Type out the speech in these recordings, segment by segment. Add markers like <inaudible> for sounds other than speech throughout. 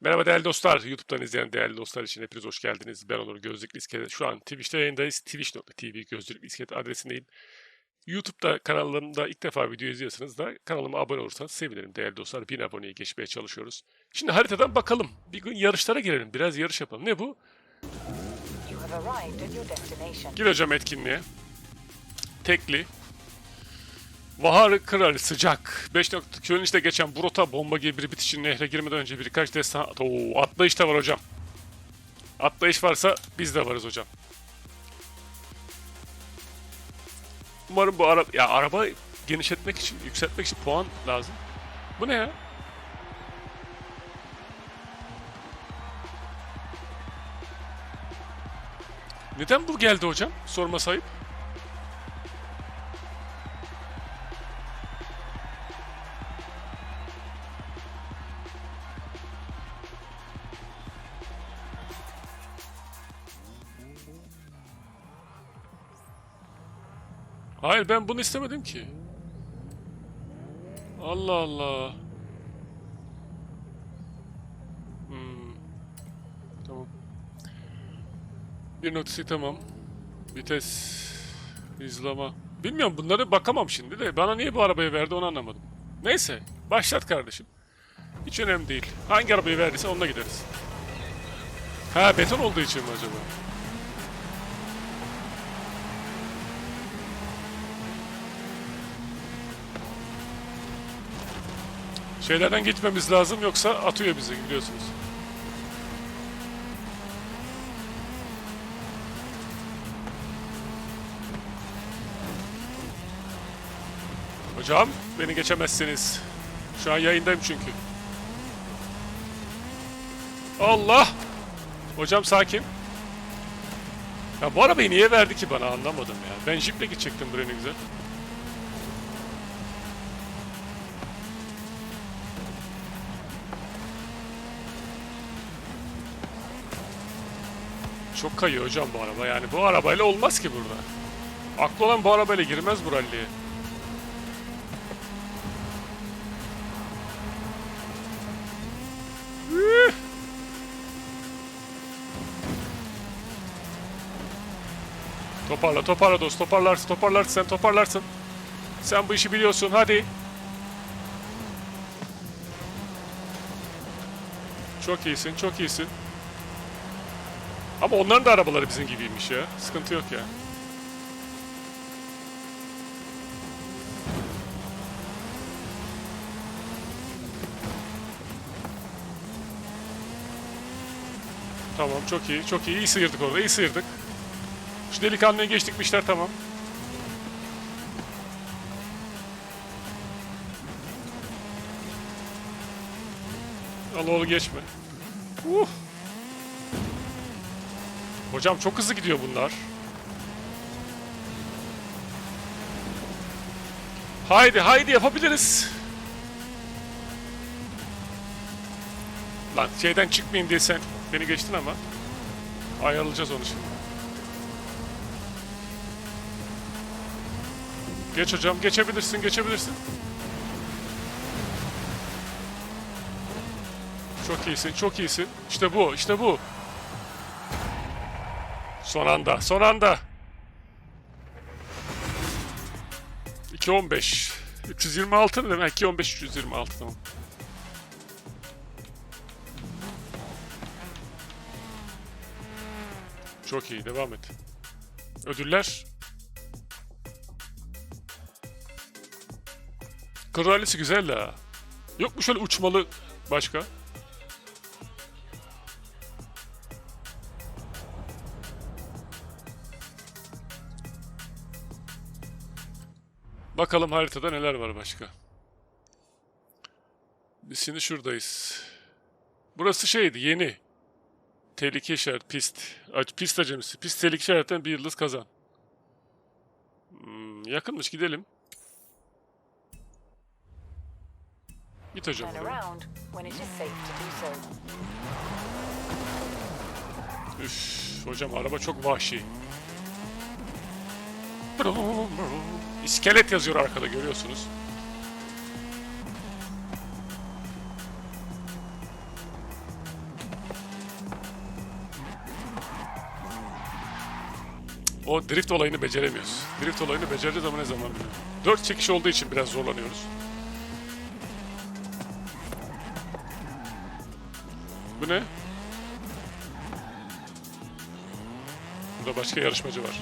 Merhaba değerli dostlar. YouTube'dan izleyen değerli dostlar için hepiniz hoş geldiniz. Ben Onur Gözlüklü İskelet. Şu an Twitch'te yayındayız. Twitch.tv Gözlüklü İskelet adresindeyim. YouTube'da kanalımda ilk defa video izliyorsanız da kanalıma abone olursanız sevinirim değerli dostlar. 1000 aboneye geçmeye çalışıyoruz. Şimdi haritadan bakalım. Bir gün yarışlara girelim. Biraz yarış yapalım. Ne bu? You have arrived at your destination. Gir hocam etkinliğe. Tekli. Bahar Kral sıcak. 5 nokta işte geçen Brota bomba gibi bir bitişin nehre girmeden önce birkaç destan... Oo, atlayış da var hocam. Atlayış varsa biz de varız hocam. Umarım bu araba... Ya araba genişletmek için, yükseltmek için puan lazım. Bu ne ya? Neden bu geldi hocam? Sorma sahip. Hayır ben bunu istemedim ki. Allah Allah. Hmm. Tamam. Bir noktası tamam. Vites, hızlama. Bilmiyorum bunları bakamam şimdi de. Bana niye bu arabayı verdi onu anlamadım. Neyse başlat kardeşim. Hiç önemli değil. Hangi arabayı verdiyse onunla gideriz. Ha beton olduğu için mi acaba? Şeylerden gitmemiz lazım yoksa atıyor bizi biliyorsunuz. Hocam beni geçemezsiniz. Şu an yayındayım çünkü. Allah! Hocam sakin. Ya bu arabayı niye verdi ki bana anlamadım ya. Ben jiple gidecektim buraya ne güzel. Çok kayıyor hocam bu araba yani. Bu arabayla olmaz ki burada. Aklı olan bu arabayla girmez bu ralliye. Toparla toparla dost toparlarsın toparlarsın sen toparlarsın. Sen bu işi biliyorsun hadi. Çok iyisin çok iyisin. Ama onların da arabaları bizim gibiymiş ya. Sıkıntı yok ya. Tamam çok iyi çok iyi. İyi sıyırdık orada iyi sıyırdık. Şu delikanlıya geçtik mi işler tamam. Allah oğlu geçme. Uh. Hocam çok hızlı gidiyor bunlar. Haydi haydi yapabiliriz. Lan şeyden çıkmayayım diye sen beni geçtin ama. Ayrılacağız onu şimdi. Geç hocam geçebilirsin geçebilirsin. Çok iyisin çok iyisin. İşte bu işte bu. Son anda, son anda. 2.15. 326 ne demek? 2.15 326 tamam. Çok iyi, devam et. Ödüller. Kralisi güzel ha. Yok mu şöyle uçmalı başka? Bakalım haritada neler var başka. Biz şimdi şuradayız. Burası şeydi yeni. Tehlike işaret pist. Aç pist acemisi. Pist tehlike işaretten bir yıldız kazan. Hmm, yakınmış gidelim. Git hocam. Buraya. Üf, hocam araba çok vahşi. İskelet yazıyor arkada görüyorsunuz. O drift olayını beceremiyoruz. Drift olayını becereceğiz ama ne zaman bilmiyorum. 4 çekiş olduğu için biraz zorlanıyoruz. Bu ne? Burada başka yarışmacı var.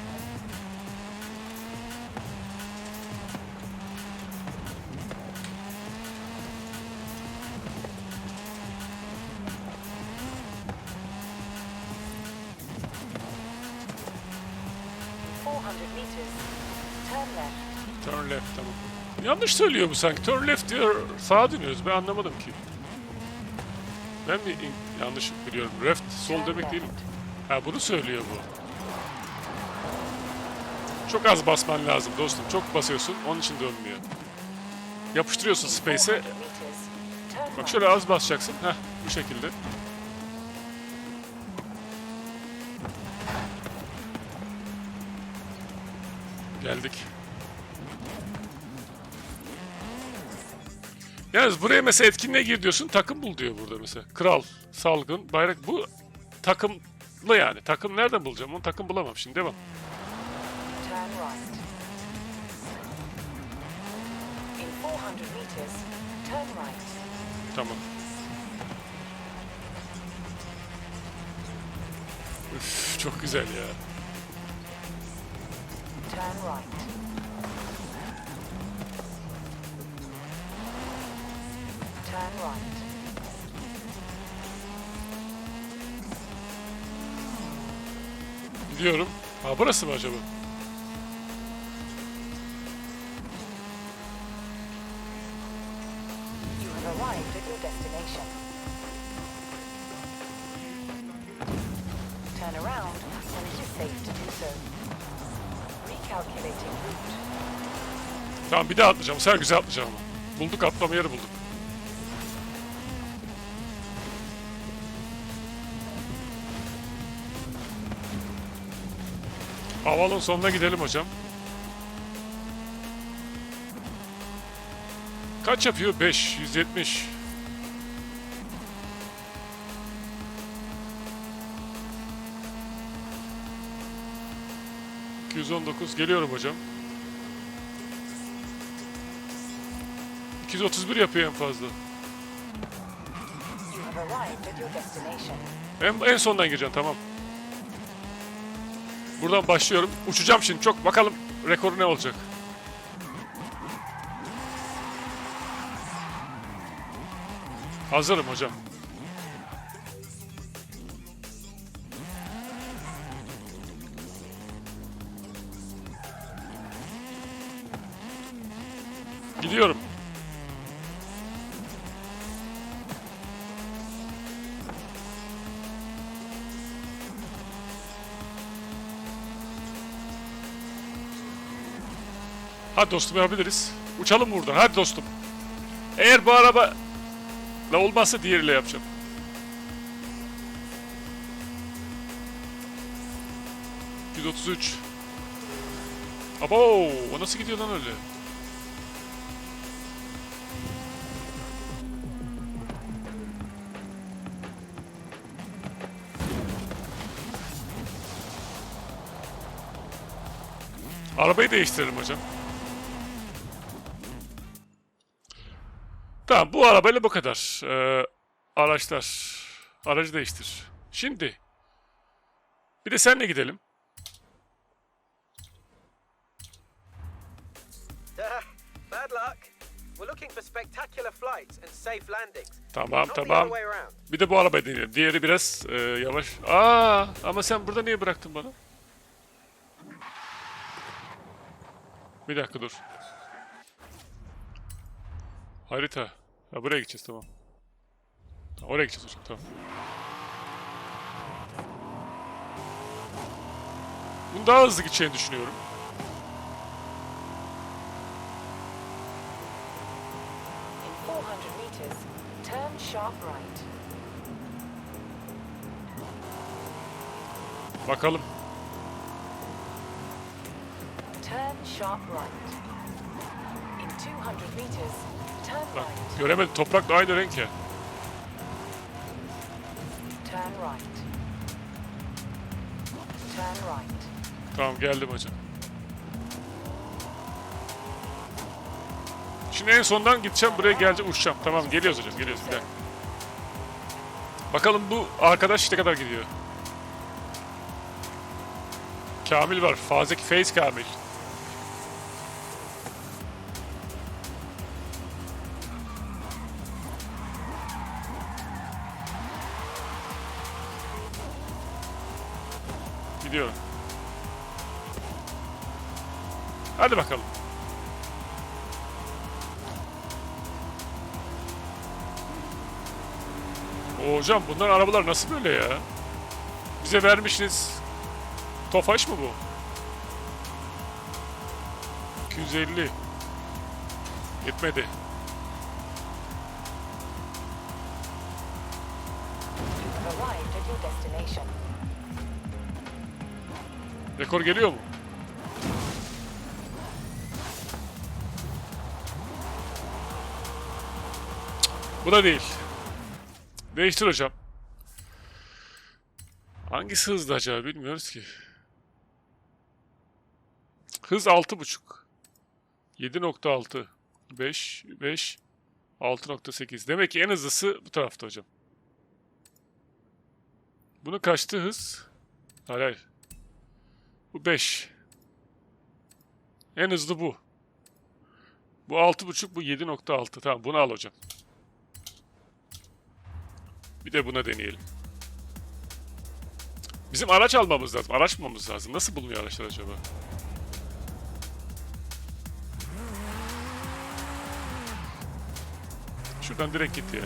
Söylüyor bu sanki. Turn left diyor. Sağa dönüyoruz. Ben anlamadım ki. Ben mi yanlış biliyorum? Left sol demek değil mi? Ha bunu söylüyor bu. Çok az basman lazım dostum. Çok basıyorsun. Onun için dönmüyor. Yapıştırıyorsun space'e. 400 meters, turn Bak şöyle az basacaksın. Heh bu şekilde. Geldik. Yalnız buraya mesela etkinliğe gir diyorsun takım bul diyor burada mesela. Kral, salgın, bayrak bu takımlı yani. Takım nereden bulacağım? Onu takım bulamam şimdi devam. Turn right. In 400 meters, turn right. Tamam. Üf, çok güzel ya. Turn right. Right. Gidiyorum. Ha burası mı acaba? Tamam bir daha atlayacağım. Sen güzel atlayacağım. Bulduk atlama yeri bulduk. Havalın sonuna gidelim hocam. Kaç yapıyor? 5, 170. ...219 geliyorum hocam. 231 yapıyor en fazla. En, en sondan gireceğim tamam. Buradan başlıyorum. Uçacağım şimdi çok. Bakalım rekoru ne olacak. Hazırım hocam. Gidiyorum. Hadi dostum yapabiliriz. Uçalım buradan. Hadi dostum. Eğer bu araba la olmazsa diğeriyle yapacağım. ...133. Abo, o nasıl gidiyor lan öyle? Arabayı değiştirelim hocam. Tamam bu arabayla bu kadar. Ee, araçlar. Aracı değiştir. Şimdi. Bir de senle gidelim. <laughs> Bad luck. We're looking for spectacular flights and safe landings. Tamam tamam. Bir de bu arabayı deneyelim. Diğeri biraz e, yavaş. Aa ama sen burada niye bıraktın bana? Bir dakika dur. Harita. Ha buraya gideceğiz tamam. Oraya gideceğiz hocam tamam. Bunun daha hızlı gideceğini düşünüyorum. In 400 meters, turn sharp right. Bakalım. Turn sharp right. In 200 meters, Bak göremedim. Toprakla aynı renk ya. Turn right. Turn right. Tamam geldim hocam. Şimdi en sondan gideceğim buraya geleceğim uçacağım. Tamam geliyoruz hocam geliyoruz. Gel. Bakalım bu arkadaş ne kadar gidiyor. Kamil var. Fazeki Face Kamil. Hadi bakalım. Oo, hocam bunlar arabalar nasıl böyle ya? Bize vermişsiniz. Tofaş mı bu? 250. Yetmedi. Rekor geliyor mu? Bu da değil. Değiştir hocam. Hangisi hızlı acaba bilmiyoruz ki. Hız 6.5. 7.6. 5, 5, 6.8. Demek ki en hızlısı bu tarafta hocam. Bunu kaçtı hız? Hayır hayır. Bu 5. En hızlı bu. Bu 6.5, bu 7.6. Tamam bunu al hocam. Bir de buna deneyelim. Bizim araç almamız lazım. Araç bulmamız lazım. Nasıl bulunuyor araçlar acaba? Şuradan direkt git ya.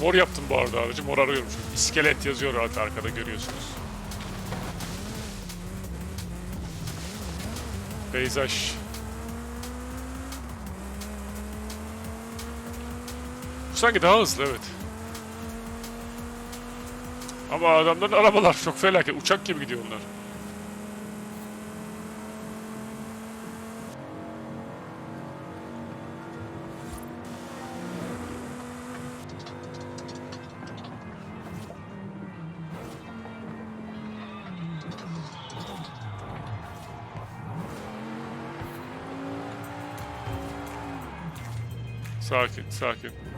Mor yaptım bu arada aracı. Mor arıyorum çünkü. İskelet yazıyor ar- arkada görüyorsunuz. Peyzaj. Sanki daha hızlı evet. Ama adamların arabalar çok felaket. Uçak gibi gidiyor onlar. Sakin, sakin.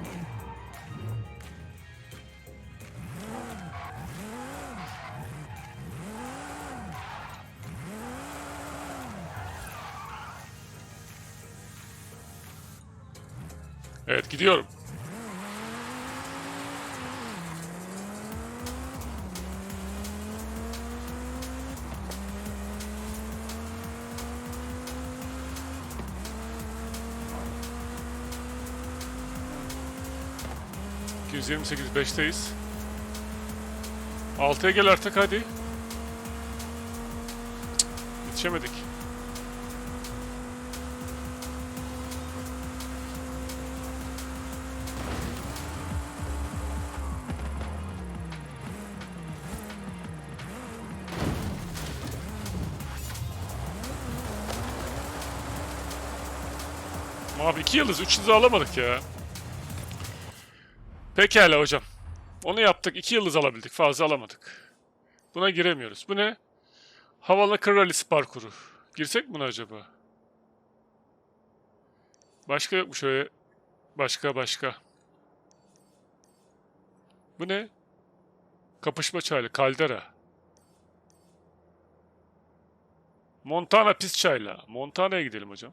...228 5'teyiz. 6'ya gel artık hadi. Yetişemedik. Abi iki yıldız, üç yıldız alamadık ya. Pekala hocam. Onu yaptık. iki yıldız alabildik. Fazla alamadık. Buna giremiyoruz. Bu ne? Havalı Kraliçe parkuru. Girsek mi buna acaba? Başka yok mu şöyle? Başka başka. Bu ne? Kapışma çaylı. Kaldera. Montana pis çayla. Montana'ya gidelim hocam.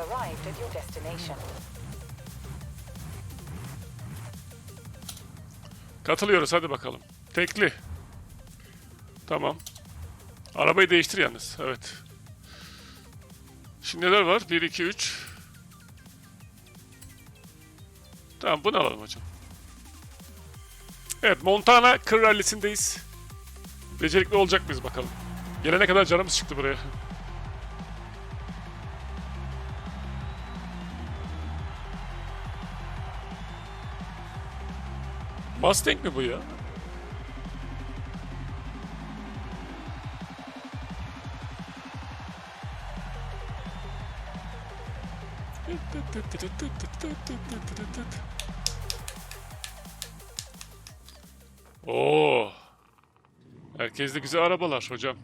Arrived at your destination. Katılıyoruz hadi bakalım. Tekli. Tamam. Arabayı değiştir yalnız. Evet. Şimdi neler var? 1, 2, 3. Tamam bunu alalım hocam. Evet Montana Kır Rally'sindeyiz. Becerikli olacak mıyız bakalım. Gelene kadar canımız çıktı buraya. Mustang mi bu ya? Oo. Herkes de güzel arabalar hocam.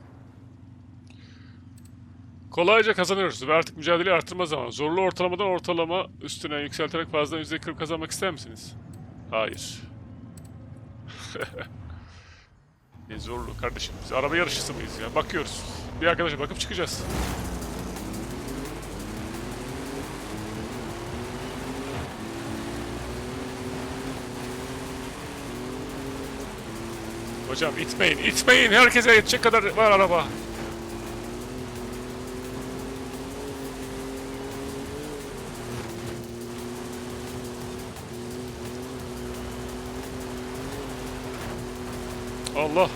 Kolayca kazanıyoruz ve artık mücadeleyi artırma zamanı. Zorlu ortalamadan ortalama üstüne yükselterek fazla %40 kazanmak ister misiniz? Hayır. <laughs> ne zorlu kardeşim. Biz araba yarışçısı mıyız ya? Bakıyoruz. Bir arkadaşa bakıp çıkacağız. Hocam itmeyin, itmeyin. Herkese yetecek kadar var araba. Allah.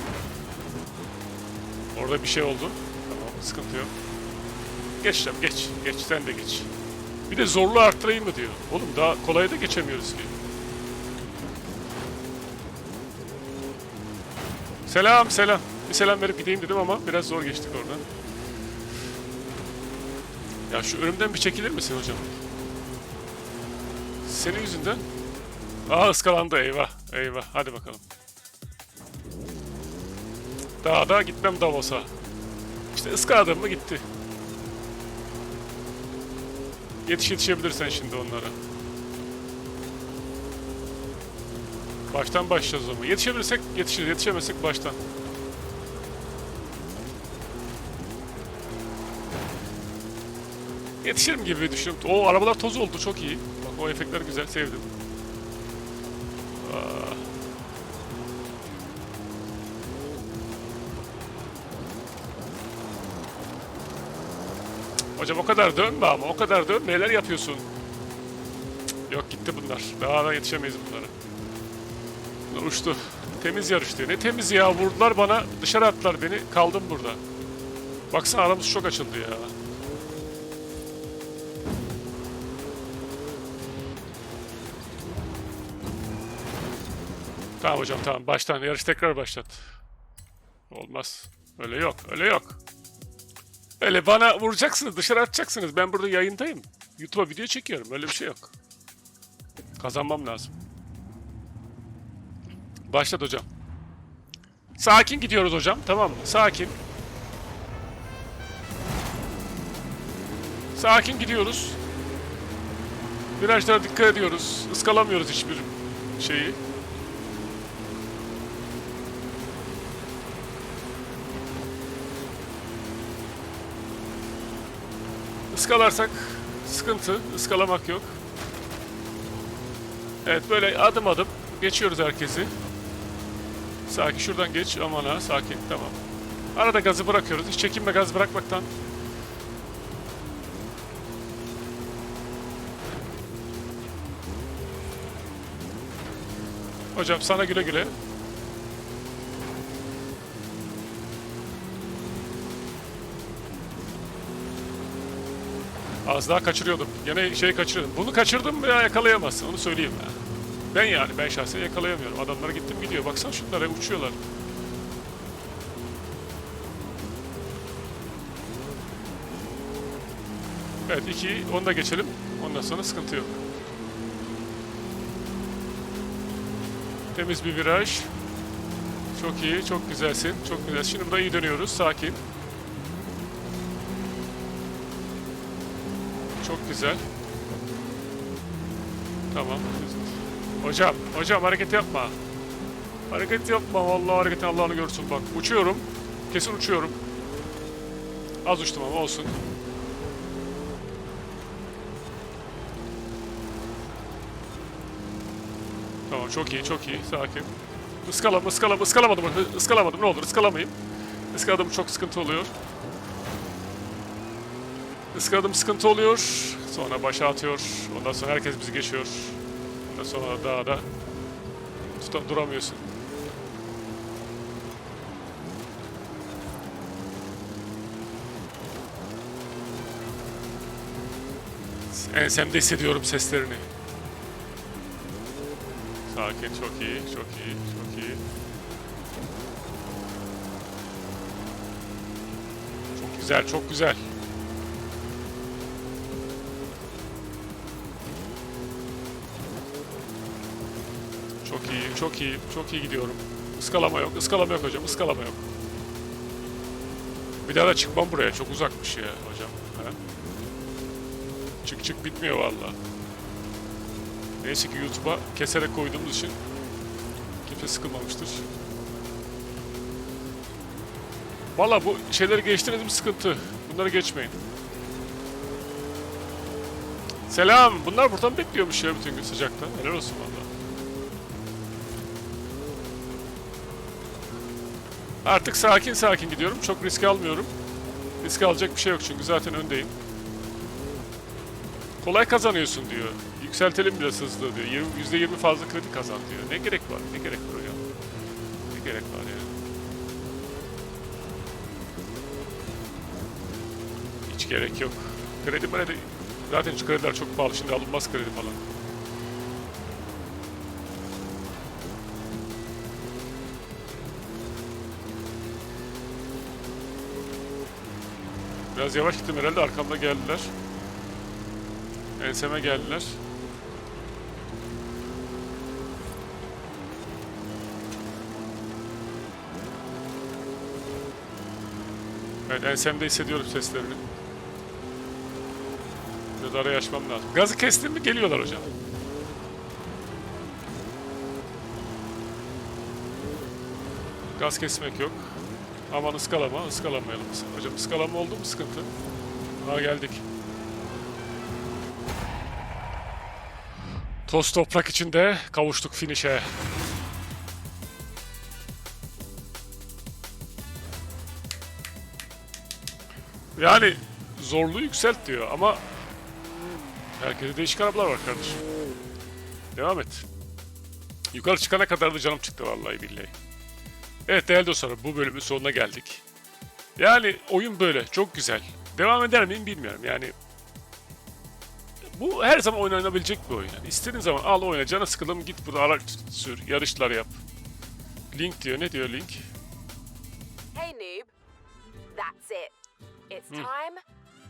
Orada bir şey oldu. Tamam, sıkıntı yok. Geç canım, geç. Geç, sen de geç. Bir de zorlu arttırayım mı diyor. Oğlum daha kolay da geçemiyoruz ki. Selam, selam. Bir selam verip gideyim dedim ama biraz zor geçtik oradan. Ya şu önümden bir çekilir misin hocam? Senin yüzünden. Aa ıskalandı eyvah. Eyvah. Hadi bakalım. Daha da gitmem Davos'a. İşte ıskaladım mı gitti. Yetiş yetişebilirsen şimdi onlara. Baştan başlayacağız o zaman. Yetişebilirsek yetişiriz, yetişemezsek baştan. Yetişirim gibi düşünüyorum. O arabalar toz oldu çok iyi. Bak o efektler güzel sevdim. Hocam o kadar dönme ama o kadar dönme neler yapıyorsun? Cık, Yok gitti bunlar. Daha da yetişemeyiz bunlara. Bunlar uçtu. Temiz yarış diyor. Ne temiz ya vurdular bana dışarı attılar beni kaldım burada. Baksana aramız çok açıldı ya. Tamam hocam tamam baştan yarış tekrar başlat. Olmaz. Öyle yok öyle yok. Öyle bana vuracaksınız dışarı atacaksınız. Ben burada yayındayım. YouTube'a video çekiyorum. Öyle bir şey yok. Kazanmam lazım. Başlat hocam. Sakin gidiyoruz hocam. Tamam mı? Sakin. Sakin gidiyoruz. Virajlara dikkat ediyoruz. Iskalamıyoruz hiçbir şeyi. Iskalarsak sıkıntı. Iskalamak yok. Evet böyle adım adım geçiyoruz herkesi. Sakin şuradan geç. Aman ha sakin tamam. Arada gazı bırakıyoruz. Hiç çekinme gaz bırakmaktan. Hocam sana güle güle. Az daha kaçırıyordum. Gene şey kaçırıyordum. Bunu kaçırdım mı ya yakalayamazsın. Onu söyleyeyim ya. Ben yani ben şahsen yakalayamıyorum. Adamlara gittim gidiyor. Baksana şunlara uçuyorlar. Evet iki onu da geçelim. Ondan sonra sıkıntı yok. Temiz bir viraj. Çok iyi, çok güzelsin. Çok güzel. Şimdi burada iyi dönüyoruz. Sakin. Çok güzel. Tamam. Hocam, hocam hareket yapma. Hareket yapma. Vallahi hareketin Allah'ını görsün bak. Uçuyorum. Kesin uçuyorum. Az uçtum ama olsun. Tamam çok iyi çok iyi sakin. Iskalam ıskalam ıskalamadım ıskalamadım ne olur ıskalamayayım. Iskaladım çok sıkıntı oluyor. Iskaladım sıkıntı oluyor. Sonra başa atıyor. Ondan sonra herkes bizi geçiyor. Ondan sonra daha da tuta, duramıyorsun. Ensemde hissediyorum seslerini. Sakin, çok iyi, çok iyi, çok iyi. Çok güzel, çok güzel. Çok iyi. Çok iyi gidiyorum. Iskalama yok. Iskalama yok hocam. Iskalama yok. Bir daha da çıkmam buraya. Çok uzakmış ya hocam. Ha? Çık çık bitmiyor vallahi. Neyse ki YouTube'a keserek koyduğumuz için kimse sıkılmamıştır. Valla bu şeyleri geçtiniz mi sıkıntı. Bunları geçmeyin. Selam. Bunlar buradan bekliyormuş ya bütün gün sıcakta. Helal olsun valla. Artık sakin sakin gidiyorum. Çok risk almıyorum. Risk alacak bir şey yok çünkü zaten öndeyim. Kolay kazanıyorsun diyor. Yükseltelim biraz hızlı diyor. 20, %20 fazla kredi kazan diyor. Ne gerek var? Ne gerek var ya? Ne gerek var ya? Hiç gerek yok. Kredi kredi zaten şu krediler çok pahalı. Şimdi alınmaz kredi falan. Biraz yavaş gittim herhalde arkamda geldiler. Enseme geldiler. Evet ensemde hissediyorum seslerini. Biraz arayı açmam lazım. Gazı kestim mi geliyorlar hocam. Gaz kesmek yok. Aman ıskalama, ıskalamayalım. Hocam ıskalama oldu mu sıkıntı? Ha geldik. Toz toprak içinde kavuştuk finişe. Yani zorluğu yükselt diyor ama herkese değişik arabalar var kardeşim. Devam et. Yukarı çıkana kadar da canım çıktı vallahi billahi. Evet değerli dostlarım bu bölümün sonuna geldik. Yani oyun böyle çok güzel. Devam eder miyim bilmiyorum yani. Bu her zaman oynanabilecek bir oyun. Yani istediğin zaman al oyna cana sıkıldım git burada araç sür yarışlar yap. Link diyor ne diyor Link? Hey, noob. That's it. It's time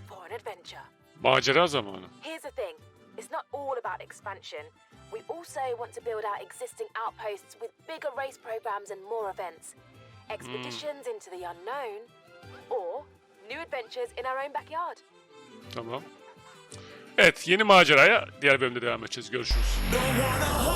for an adventure. Macera zamanı. Here's the thing it's not all about expansion. We also want to build our existing outposts with bigger race programs and more events, expeditions into the unknown, or new adventures in our own backyard. Tamam. Evet yeni maceraya diğer bölümde devam edeceğiz. Görüşürüz. Don't wanna